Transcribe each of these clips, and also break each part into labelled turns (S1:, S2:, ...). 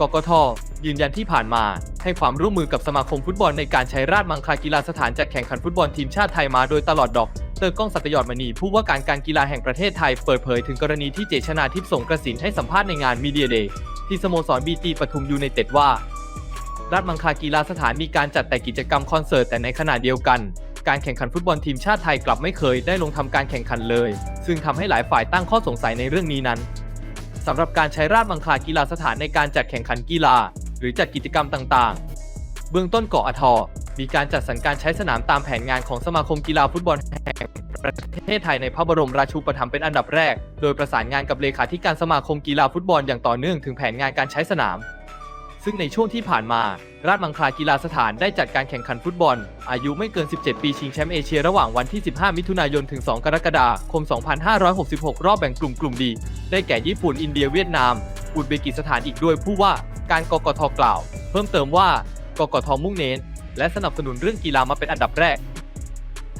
S1: กกท ยืนยันที่ผ่านมา ให้ความร่วมมือกับสมาคมฟุตบอลในการใช้ราชมังคลากีฬาสถานจัดแข่งขันฟุตบอลทีมชาติไทยมาโดยตลอดดอกเตอร์ก้องสัตยอดมณีผู้ว่าการการกีฬาแห่งประเทศไทยเปิดเผยถึงกรณีที่เจชนาทิพย์สงกระสินให้สัมภาษณ์ในงานมีเดียเดย์ที่สโมสรบีจีปทุมยูไนเต็ดว่า ราชมังคลากีฬาสถานมีการจัดแต่กิจกรรมคอนเสิร์ตแต่ในขณะเดียวกัน การแข่งขันฟุตบอลทีมชาติไทยกลับไม่เคยได้ลงทำการแข่งขันเลย ซึ่งทำให้หลายฝ่ายตั้งข้อสงสัยในเรื่องนี้นั้น สำหรับการใช้ราชมังคลากีฬาสถานในการจัดแข่งขันกีฬา หรือจัดกิจกรรมต่างๆ เบื้องต้นกอทมีการจัดสรรการใช้สนามตามแผนงานของสมาคมกีฬาฟุตบอลแห่งประเทศไทยในพระบรมราชูปถัมภ์เป็นอันดับแรก โดยประสานงานกับเลขาธิการสมาคมกีฬาฟุตบอลอย่างต่อเนื่องถึงแผนงานการใช้สนาม ซึ่งในช่วงที่ผ่านมา ราชมังคลากีฬาสถานได้จัดการแข่งขันฟุตบอล อายุไม่เกิน 17 ปีชิงแชมป์เอเชียระหว่างวันที่ 15 มิถุนายน ถึง 2 กรกฎาคม 2566 รอบแบ่งกลุ่มกลุ่มดี ได้แก่ญี่ปุ่น อินเดีย เวียดนาม อุซเบกิสถานอีกด้วยผู้ว่า การกกทกล่าว เพิ่มเติมว่ากกทมุ่งเน้น และสนับสนุนเรื่องกีฬามาเป็นอันดับแรก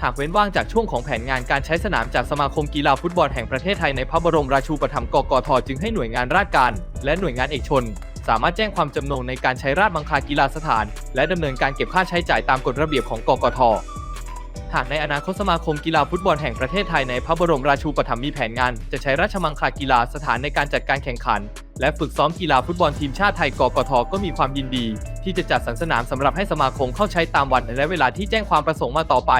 S1: หากเว้นว่างจากช่วงของแผนงานการใช้สนามจากสมาคมกีฬาฟุตบอลแห่งประเทศไทยในพระบรมราชูปถัมภ์กกทจึงให้หน่วยงานราชการ และหน่วยงานเอกชน สามารถแจ้งความจำนงในการใช้ราชบังคลากีฬาสถาน และดำเนินการเก็บค่าใช้จ่ายตามกฎระเบียบของกกทหากในอนาคตสมาคมกีฬาฟุตบอลแห่งประเทศไทยในพระบรมราชูปถัมภ์มีแผนงาน จะใช้ราชมังคลากีฬาสถานในการจัดการแข่งขัน และฝึกซ้อมกีฬาฟุตบอลทีมชาติไทยกกทก็มีความยินดี ที่จะจัดสรรสนามสำหรับให้สมาคมเข้าใช้ตามวันและเวลาที่แจ้งความประสงค์มาต่อไป